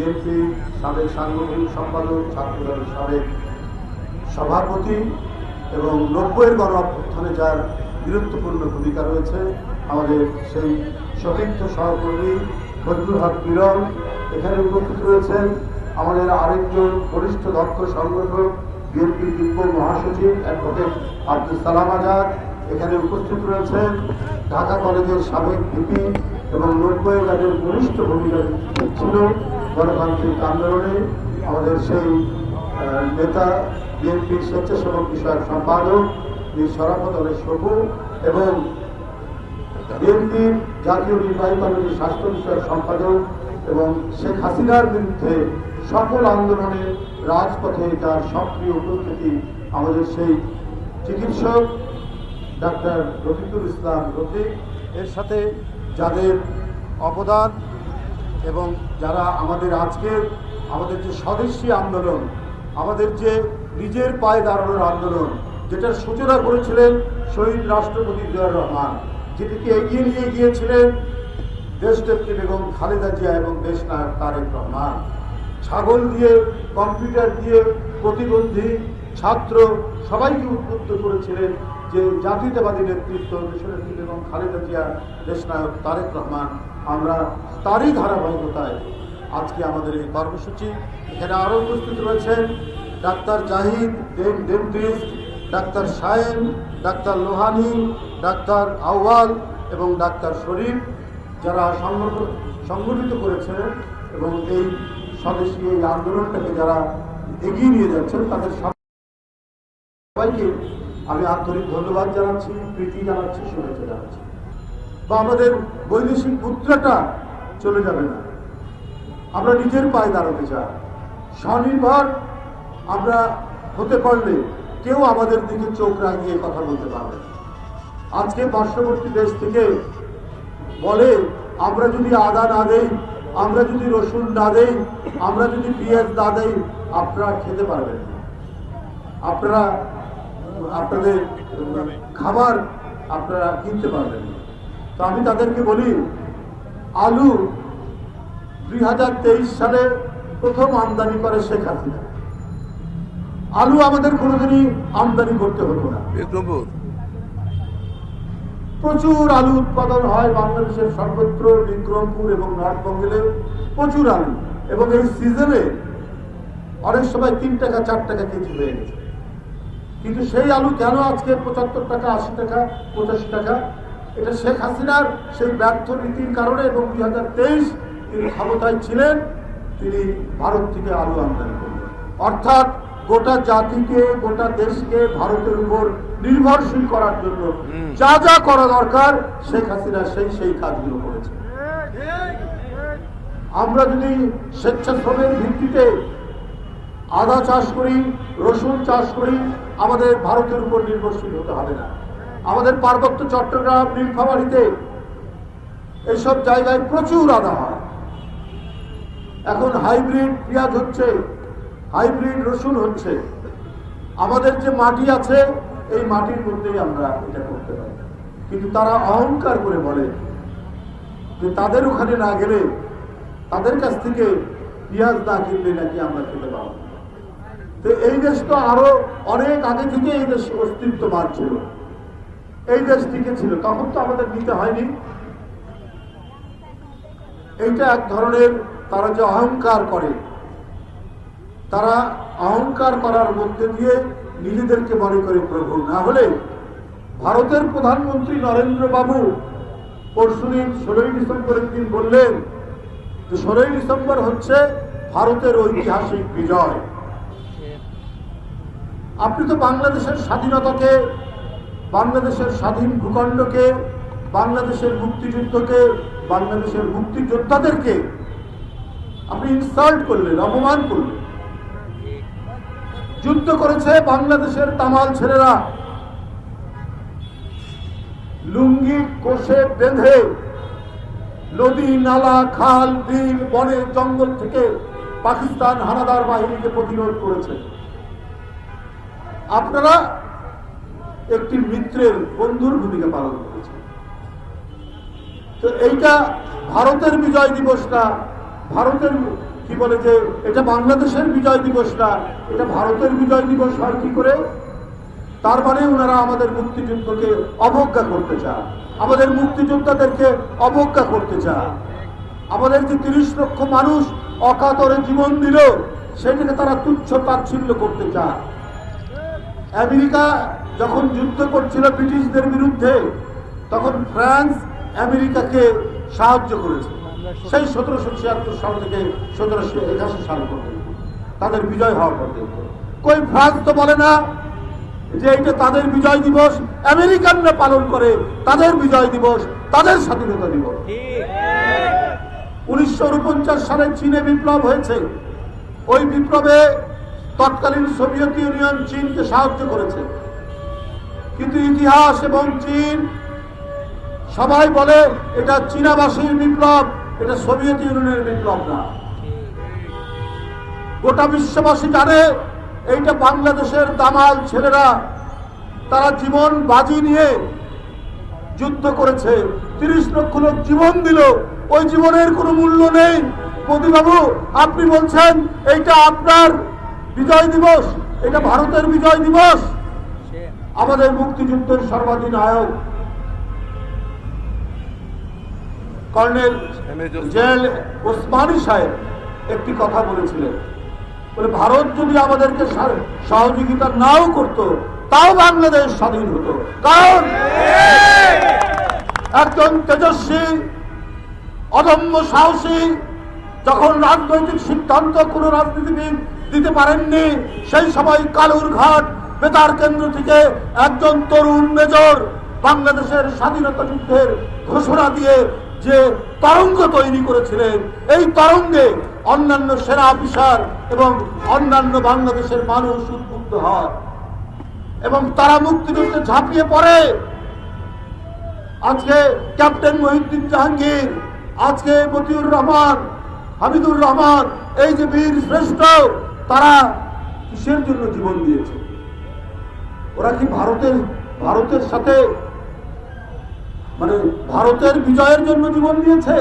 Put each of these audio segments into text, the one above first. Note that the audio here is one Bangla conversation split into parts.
বিএনপি, সাবেক সাংগঠনিক সম্পাদক, ছাত্রদলের সাবেক সভাপতি এবং নব্বইয়ের গণ অভ্যুত্থানে যার গুরুত্বপূর্ণ ভূমিকা রয়েছে, আমাদের সেই সতীর্থ সহকর্মী ফজলুল হক বিরল এখানে উপস্থিত রয়েছেন। আমাদের আরেকজন বরিষ্ঠ দক্ষ সংগঠক, বিএনপি যুগ্ম মহাসচিব অ্যাডভোকেট আব্দুল সালাম আজাদ এখানে উপস্থিত রয়েছেন। ঢাকা কলেজের সাবেক ভিপি এবং নব্বই যাদের বরিষ্ঠ ভূমিকা ছিল গণতান্ত্রিক আন্দোলনে আমাদের সেই নেতা বিএনপির স্বেচ্ছাসেবক বিষয়ক সম্পাদক বীর সরাফত আলী সবু এবং বিএনপির জাতীয় নির্বাহী কমিটির স্বাস্থ্য বিষয়ক সম্পাদক এবং শেখ হাসিনার বিরুদ্ধে সকল আন্দোলনে রাজপথে তার সক্রিয় উপস্থিতি আমাদের সেই চিকিৎসক ডাক্তার রফিকুল ইসলাম রফিক। এর সাথে যাদের অবদান এবং যারা আমাদের আজকের আমাদের যে স্বদেশী আন্দোলন, আমাদের যে নিজের পায়ে দাঁড়ানোর আন্দোলন যেটার সূচনা করেছিলেন শহীদ রাষ্ট্রপতি জিয়াউর রহমান যেটিকে এগিয়ে নিয়ে গিয়েছিলেন দেশনেত্রী বেগম খালেদা জিয়া এবং দেশ নায়ক তারেক রহমান। ছাগল দিয়ে, কম্পিউটার দিয়ে প্রতিবন্ধী ছাত্র সবাইকে উদ্বুদ্ধ করেছিলেন যে জাতীয়তাবাদী নেতৃত্ব দেশনেত্রী বেগম খালেদা জিয়া দেশনায়ক তারেক রহমান, আমরা তারই ধারাবাহিকতায় আজকে আমাদের এই কর্মসূচি। এখানে আরও উপস্থিত রয়েছেন ডাক্তার জাহিদ ডেন dentist doctor Sayem doctor Lohani, doctor Awal এবং ডাক্তার শরীফ, যারা সংগঠিত করেছে এবং এই স্বদেশী এই আন্দোলনটাকে যারা এগিয়ে নিয়ে যাচ্ছেন, তাদের সবাইকে আমি আন্তরিক ধন্যবাদ জানাচ্ছি, প্রীতি জানাচ্ছি, শুভেচ্ছা জানাচ্ছি বা আমাদের বৈদেশিক মুদ্রাটা চলে যাবে না আমরা নিজের পায়ে দাঁড়াতে চাই স্বনির্ভর আমরা হতে পারলে কেউ আমাদের দিকে চোখ রাঙিয়ে কথা বলতে পারবে। আজকে পার্শ্ববর্তী দেশ থেকে বলে, আমরা যদি আদা না দেই, আমরা যদি রসুন না দেই, আমরা যদি পেঁয়াজ না দেই, আপনারা খেতে পারবেন। আপনারা আপনাদের খাবার আপনারা কিনতে পারবেন তো আমি তাদেরকে বলি আলু দুই হাজার তেইশ সালে প্রথম আমদানি করে শেখ হাসিনা। আলু আমাদের কোনোদিনই আমদানি করতে হতো না। প্রচুর আলু উৎপাদন হয় বাংলাদেশের সর্বত্র বিক্রমপুর এবং নর্থ বেঙ্গলে প্রচুর আলু। এবং এই সিজনে অনেক সময় তিন টাকা চার টাকা কেজি হয়ে গেছে। কিন্তু সেই আলু কেন আজকে পঁচাত্তর টাকা আশি টাকা পঁচাশি টাকা? এটা শেখ হাসিনার সেই ব্যর্থ নীতির কারণে এবং দুই হাজার তেইশ তিনি ক্ষমতায় ছিলেন তিনি ভারত থেকে আলু আমদানি করলেন। অর্থাৎ গোটা জাতিকে গোটা দেশকে ভারতের উপর নির্ভরশীল করার জন্য যা যা করা দরকার শেখ হাসিনা সেই সেই কাজগুলো করেছে আমরা যদি স্বেচ্ছাশ্রমের ভিত্তিতে আদা চাষ করি রসুন চাষ করি আমাদের ভারতের উপর নির্ভরশীল হতে হবে না। আমাদের পার্বত্য চট্টগ্রাম, নীলফামারীতে এইসব জায়গায় প্রচুর আদা হয়। এখন হাইব্রিড পেঁয়াজ হচ্ছে, হাইব্রিড রসুন হচ্ছে। আমাদের যে মাটি আছে, এই মাটির মধ্যেই আমরা এটা করতে পারি। কিন্তু তারা অহংকার করে বলে যে তাদের ওখানে না গেলে তাদের কাছ থেকে পেঁয়াজ না কিনলে নাকি আমরা খেতে পাবো। তো এই দেশ তো আরও অনেক আগে থেকে এই দেশ অস্তিত্ববান ছিল। এই দেশ টিকে ছিল। তখন তো আমাদের নিতে হয়নি। এইটা এক ধরনের তারা যে অহংকার করে, তারা অহংকার করার মধ্যে দিয়ে নিজেদেরকে মনে করে প্রভু। না হলে ভারতের প্রধানমন্ত্রী নরেন্দ্র বাবু পরশুদিন ষোলোই ডিসেম্বরের দিন বললেন যে, ষোলোই ডিসেম্বর হচ্ছে ভারতের ঐতিহাসিক বিজয়। আপনি তো বাংলাদেশের স্বাধীনতাকে, বাংলাদেশের স্বাধীন ভূখণ্ডকে, বাংলাদেশের মুক্তিযুদ্ধকে, বাংলাদেশের মুক্তিযোদ্ধাদেরকে আপনি ইনসাল্ট করলেন, অপমান করলেন। যুদ্ধ করেছে বাংলাদেশের তামাল ছেলেরা। লুঙ্গি কোষে বেঁধে নদী, নালা, খাল, বিল, বনে, জঙ্গল থেকে পাকিস্তান হানাদার বাহিনীকে প্রতিরোধ করেছে। আপনারা একটি মিত্রের বন্ধুর ভূমিকা পালন করেছেন। তো এইটা ভারতের বিজয় দিবসটা ভারতের কি বলে যে এটা বাংলাদেশের বিজয় দিবস না, এটা ভারতের বিজয় দিবস হয় কি করে? তার মানে ওনারা আমাদের মুক্তিযুদ্ধকে অবজ্ঞা করতে চান। আমাদের মুক্তিযোদ্ধাদেরকে অবজ্ঞা করতে চান। আমাদের যে তিরিশ লক্ষ মানুষ অকাতরে জীবন দিল, সেটাকে তারা তুচ্ছ তাচ্ছিল্য করতে চায় আমেরিকা যখন যুদ্ধ করছিল ব্রিটিশদের বিরুদ্ধে, তখন ফ্রান্স আমেরিকাকে সাহায্য করেছে। সেই সতেরোশো ছিয়াত্তর সাল থেকে সতেরোশো একাশি সাল পর্যন্ত তাদের বিজয় হওয়া পর্যন্ত কই ফ্রান্স তো বলে না যে এটা তাদের বিজয় দিবস, আমেরিকানরা পালন করে তাদের বিজয় দিবস, তাদের স্বাধীনতা দিবস। উনিশশো উনপঞ্চাশ সালে চীনে বিপ্লব হয়েছে। ওই বিপ্লবে তৎকালীন সোভিয়েত ইউনিয়ন চীনকে সাহায্য করেছে। কিন্তু ইতিহাস এবং চীন, সবাই বলে এটা চীনাবাসীর বিপ্লব, এটা সোভিয়েত ইউনিয়নের বিপ্লব না। গোটা বিশ্ববাসী জানে, এইটা বাংলাদেশের দামাল ছেলেরা, তারা জীবন বাজি নিয়ে যুদ্ধ করেছে। তিরিশ লক্ষ লোক জীবন দিল, ওই জীবনের কোনো মূল্য নেই। মোদীবাবু, আপনি বলছেন, এইটা আপনার বিজয় দিবস, এটা ভারতের বিজয় দিবস। আমাদের মুক্তিযুদ্ধের সর্বাধিনায়ক কর্নেল জেল ওসমানী সাহেব একটি কথা বলেছিলেন। বলে, ভারত যদি আমাদেরকে সহযোগিতা নাও করত, তাও বাংলাদেশ স্বাধীন হতো। কারণ একজন তেজস্বী, অদম্য সাহসী, যখন রাজনৈতিক সিদ্ধান্ত কোন রাজনীতিবিদ দিতে পারেননি। সেই সময় কালুর ঘাট বেতার কেন্দ্র থেকে একজন তরুণ মেজর বাংলাদেশের স্বাধীনতা যুদ্ধের ঘোষণা দিয়ে যে তরঙ্গ তৈরি করেছিলেন, এই তরঙ্গে অন্যান্য সেনা অফিসার এবং অন্যান্য বাংলাদেশের মানুষ উদ্বুদ্ধ হয় এবং তারা মুক্তিযুদ্ধে ঝাঁপিয়ে পড়ে। আজকে ক্যাপ্টেন মহিউদ্দিন জাহাঙ্গীর, আজকে মতিউর রহমান, হামিদুর রহমান, এই যে বীর শ্রেষ্ঠ তারা কিসের জন্য জীবন দিয়েছে? ওরা কি ভারতের ভারতের সাথে মানে ভারতের বিজয়ের জন্য জীবন দিয়েছে?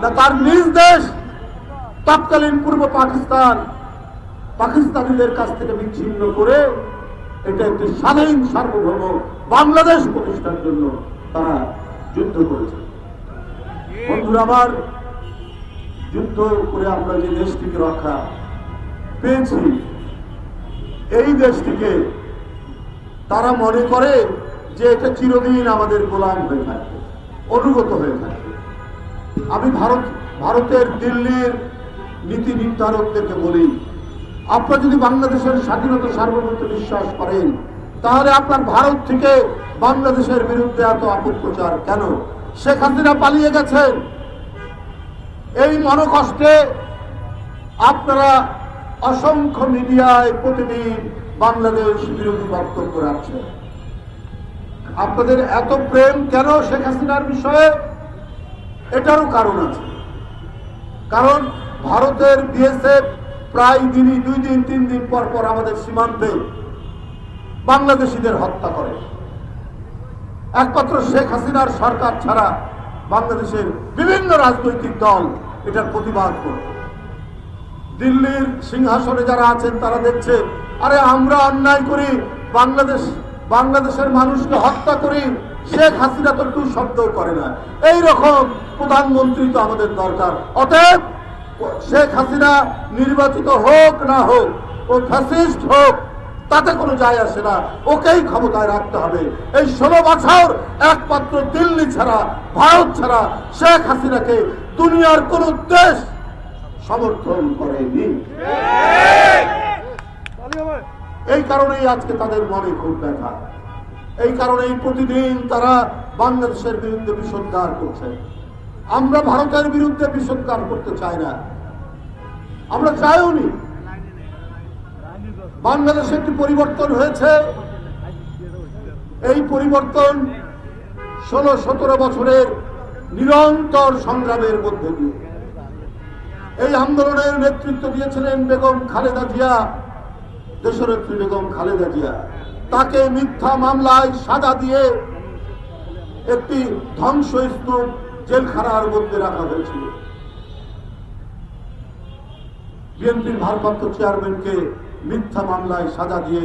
না তার নিজ দেশ তৎকালীন পূর্ব পাকিস্তান পাকিস্তানিদের কাছ থেকে বিচ্ছিন্ন করে এটা একটি স্বাধীন সার্বভৌম বাংলাদেশ প্রতিষ্ঠার জন্য তারা যুদ্ধ করেছে। বন্ধুরা আমার যুদ্ধ করে আমরা যে দেশটিকে রক্ষা পেয়েছি। এই দেশটিকে তারা মনে করে যে এটা চিরদিন আমাদের গোলাম হয়ে থাকবে, অনুগত হয়ে থাকবে। আমি ভারত, ভারতের দিল্লির নীতি নির্ধারকদেরকে বলি, আপনারা যদি বাংলাদেশের স্বাধীনতা সার্বভৌমত্ব বিশ্বাস করেন, তাহলে আপনার ভারত থেকে বাংলাদেশের বিরুদ্ধে এত অপপ্রচার কেন? শেখ হাসিনা পালিয়ে গেছেন। এই মনকষ্টে আপনারা অসংখ্য মিডিয়ায় প্রতিদিন বাংলাদেশ বিরোধী বক্তব্য রাখছেন আপনাদের এত প্রেম কেন শেখ হাসিনার বিষয়ে? এটারও কারণ আছে। কারণ ভারতের বিএসএফ প্রায় দিনই, দুই দিন, তিন দিন পর পর আমাদের সীমান্তে বাংলাদেশিদের হত্যা করে। একমাত্র শেখ হাসিনার সরকার ছাড়া বাংলাদেশের বিভিন্ন রাজনৈতিক দল এটার প্রতিবাদ করত দিল্লির সিংহাসনে যারা আছেন তারা দেখছে আরে আমরা অন্যায় করি, বাংলাদেশ, বাংলাদেশের মানুষকে হত্যা করি, শেখ হাসিনা তো টু শব্দ করে না। এই রকম প্রধানমন্ত্রী তো আমাদের দরকার। অতএব, শেখ হাসিনা নির্বাচিত হোক না হোক, ও ফ্যাসিস্ট হোক, তাতে কোনো যায় আসে না। ওকেই ক্ষমতায় রাখতে হবে। এই ষোলো বছর একমাত্র দিল্লি ছাড়া, ভারত ছাড়া শেখ হাসিনাকে দুনিয়ার কোন দেশ সমর্থন করেনি। এই কারণেই আজকে তাদের মনে খুব ব্যথা। এই কারণেই প্রতিদিন তারা বাংলাদেশের বিরুদ্ধে বিষোদ্গার করছে। আমরা ভারতের বিরুদ্ধে বিষোদ্গার করতে চাই না। আমরা চাইও নি। বাংলাদেশে একটি পরিবর্তন হয়েছে। এই পরিবর্তন ষোলো সতেরো বছরের নিরন্তর সংগ্রামের মধ্যে দিয়ে। এই আন্দোলনের নেতৃত্ব দিয়েছিলেন বেগম খালেদা জিয়া দেশনেত্রী বেগম খালেদা জিয়া। তাকে মিথ্যা মামলায় সাজা দিয়ে একটি ধ্বংসস্তূপ জেলখানার মধ্যে রাখা হয়েছিল। বিএনপির ভারপ্রাপ্ত চেয়ারম্যানকে মিথ্যা মামলায় সাজা দিয়ে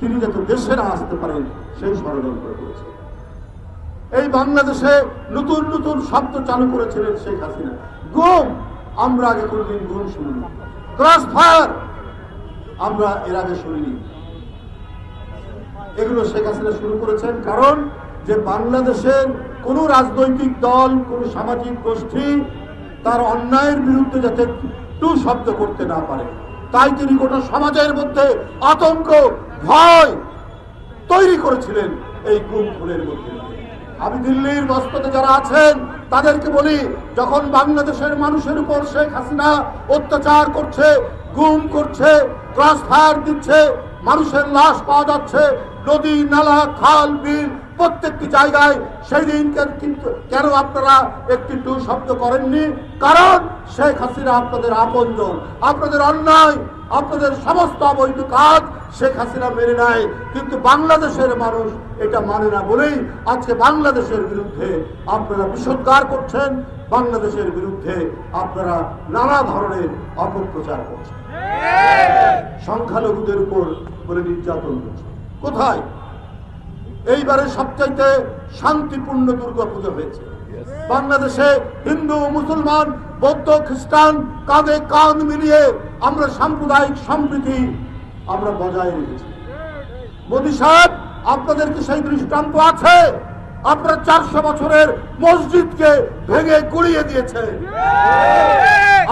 তিনি যাতে দেশে না আসতে পারেন, সেই ষড়যন্ত্র করেছে এই বাংলাদেশে নতুন নতুন শব্দ চালু করেছিলেন শেখ হাসিনা। গুম! আমরা আগে কোনোদিন গুম শুনিনি। ক্রস ফায়ার আমরা এর আগে শুনিনি। এগুলো শেখ হাসিনা শুরু করেছেন কারণ যে বাংলাদেশের কোন রাজনৈতিক দল, কোন সামাজিক গোষ্ঠী তার অন্যায়ের বিরুদ্ধে যাতে টু শব্দ করতে না পারে। তাই তিনি গোটা সমাজের মধ্যে আতঙ্ক, ভয় তৈরি করেছিলেন এই গুম খুনের মধ্যে। আমি দিল্লির গস্ততে যারা আছেন তাদেরকে বলি, যখন বাংলাদেশের মানুষের উপর শেখ হাসিনা অত্যাচার করছে, গুম করছে ক্রস ফায়ার দিচ্ছে, মানুষের লাশ পাওয়া যাচ্ছে, নদী, নালা, খাল, বিল, প্রত্যেকটি জায়গায়, সেই দিন কেন- কিন্তু কেন আপনারা একটি টু শব্দ করেননি? কারণ শেখ হাসিনা আপনাদের আপনজন। আপনাদের অন্যায় আপনাদের সমস্ত অবৈধ কাজ শেখ হাসিনা মেনে নেয়, কিন্তু বাংলাদেশের মানুষ এটা মানে না বলেই আজকে বাংলাদেশের বিরুদ্ধে আপনারা বিষোদ্গার করছেন, বাংলাদেশের বিরুদ্ধে আপনারা নানা ধরনের অপপ্রচার করছেন। সংখ্যালঘুদের উপর বলে নির্যাতন করছে কোথায়? এইবারে সবচাইতে শান্তিপূর্ণ দুর্গাপুজো হয়েছে। বাংলাদেশে হিন্দু, মুসলমান, বৌদ্ধ, খ্রিস্টান, কাঁধে কাঁধ মিলিয়ে আমরা সাম্প্রদায়িক সম্প্রীতি আমরা বজায় রেখেছি। মোদী সাহেব, আপনাদের কি সেই দৃষ্টান্ত আছে? আপনারা চারশো বছরের মসজিদকে ভেঙে গুড়িয়ে দিয়েছে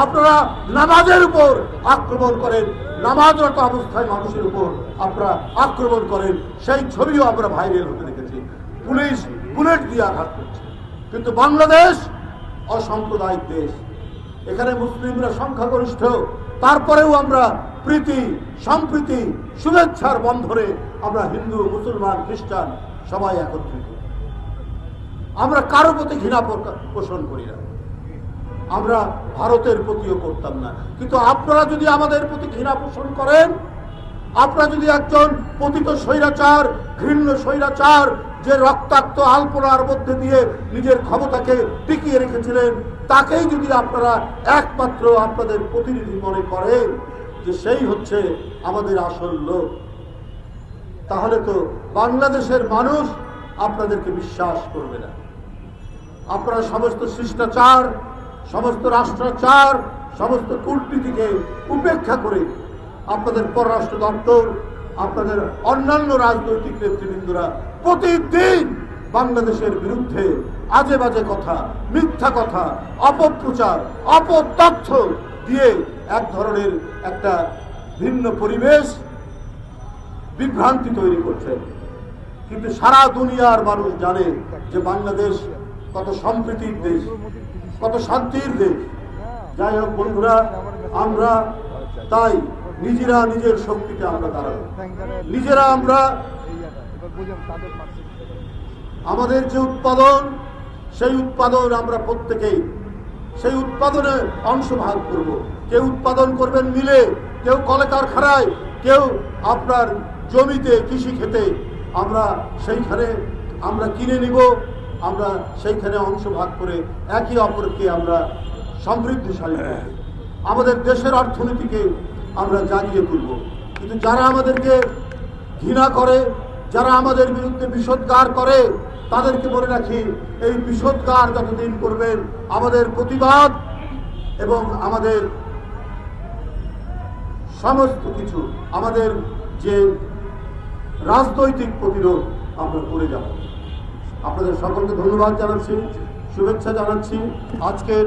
আপনারা নামাজের উপর আক্রমণ করেন, নামাজরত অবস্থায় মানুষের উপর আপনারা আক্রমণ করেন, সেই ছবিও আমরা ভাইরাল হতে দেখেছি। পুলিশ, বুলেট দিয়ে আঘাত করছে। কিন্তু বাংলাদেশ অসাম্প্রদায়িক দেশ। এখানে মুসলিমরা সংখ্যাগরিষ্ঠ। তারপরেও আমরা প্রীতি, সম্প্রীতি, শুভেচ্ছার বন্ধনে আমরা হিন্দু, মুসলমান, খ্রিস্টান সবাই একত্রিত। আমরা কারও প্রতি ঘৃণা পোষণ করি না। আমরা ভারতের প্রতিও করতাম না। কিন্তু আপনারা যদি আমাদের প্রতি ঘৃণা পোষণ করেন, আপনারা যদি একজন পতিত স্বৈরাচার, ঘৃণ্য স্বৈরাচার যে রক্তাক্ত আলপনার মধ্যে দিয়ে নিজের ক্ষমতাকে টিকিয়ে রেখেছিলেন, তাকেই যদি আপনারা একমাত্র আপনাদের প্রতিনিধি মনে করেন যে সেই হচ্ছে আমাদের আসল লোক, তাহলে তো বাংলাদেশের মানুষ আপনাদেরকে বিশ্বাস করবে না। আপনারা সমস্ত শিষ্টাচার, সমস্ত রাষ্ট্রাচার, সমস্ত কূটনীতিকে উপেক্ষা করে আপনাদের পররাষ্ট্র দপ্তর আপনাদের অন্যান্য রাজনৈতিক নেতৃবৃন্দরা প্রতিদিন বাংলাদেশের বিরুদ্ধে আজে বাজে কথা, মিথ্যা কথা, অপপ্রচার অপতথ্য দিয়ে এক ধরনের একটা ভিন্ন পরিবেশ বিভ্রান্তি তৈরি করছেন কিন্তু সারা দুনিয়ার মানুষ জানে যে বাংলাদেশ কত সম্প্রীতির দেশ, কত শান্তির দেশ। যাই হোক বন্ধুরা, আমরা তাই নিজেরা নিজের শক্তিতে আমরা দাঁড়াবো। নিজেরা আমরা আমাদের যে উৎপাদন সেই উৎপাদন আমরা প্রত্যেকেই সেই উৎপাদনে অংশ ভাগ করব। কেউ উৎপাদন করবেন মিলে কেউ কলকারখানায় কেউ আপনার জমিতে কৃষি খেতে আমরা সেইখানে আমরা কিনে নিব আমরা সেইখানে অংশ ভাগ করে একে অপরকে আমরা সমৃদ্ধিশালী করব। আমাদের দেশের অর্থনীতিকে আমরা জাগিয়ে তুলব। কিন্তু যারা আমাদেরকে ঘৃণা করে যারা আমাদের বিরুদ্ধে বিষোদ্গার করে, তাদেরকে বলে রাখি, এই বিষোদ্গার যতদিন করবেন, আমাদের প্রতিবাদ এবং আমাদের সমস্ত কিছু, আমাদের যে রাজনৈতিক প্রতিরোধ, আমরা করে যাব। আপনাদের সকলকে ধন্যবাদ জানাচ্ছি, শুভেচ্ছা জানাচ্ছি। আজকের